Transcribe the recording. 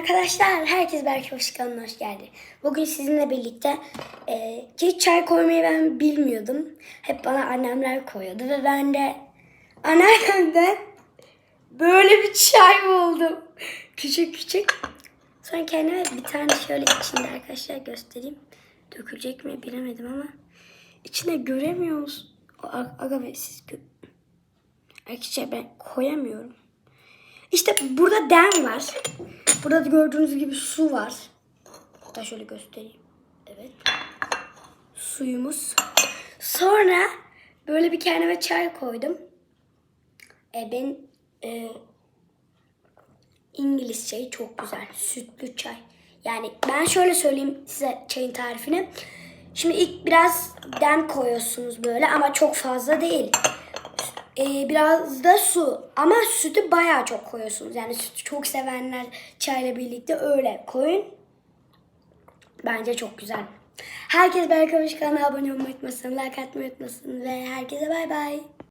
Arkadaşlar herkes Berke Başkan'ına hoş geldi. Bugün sizinle birlikte e, hiç çay koymayı ben bilmiyordum. Hep bana annemler koyuyordu ve ben de anneannemden böyle bir çay buldum. Küçük küçük. Sonra kendime bir tane şöyle içinde arkadaşlar göstereyim. Dökülecek mi bilemedim ama içine göremiyoruz. A- Aga be siz gö- Arkadaşlar ben koyamıyorum. İşte burada dem var. Burada da gördüğünüz gibi su var. Hatta şöyle göstereyim. Evet. Suyumuz. Sonra böyle bir kendime çay koydum. E, ben e, İngiliz çayı çok güzel. Sütlü çay. Yani ben şöyle söyleyeyim size çayın tarifini. Şimdi ilk biraz dem koyuyorsunuz böyle ama çok fazla değil. Ee, biraz da su ama sütü bayağı çok koyuyorsunuz. Yani sütü çok sevenler çayla birlikte öyle koyun. Bence çok güzel. Herkes Berk Avuç kanalına abone olmayı unutmasın, like atmayı unutmasın ve herkese bay bay.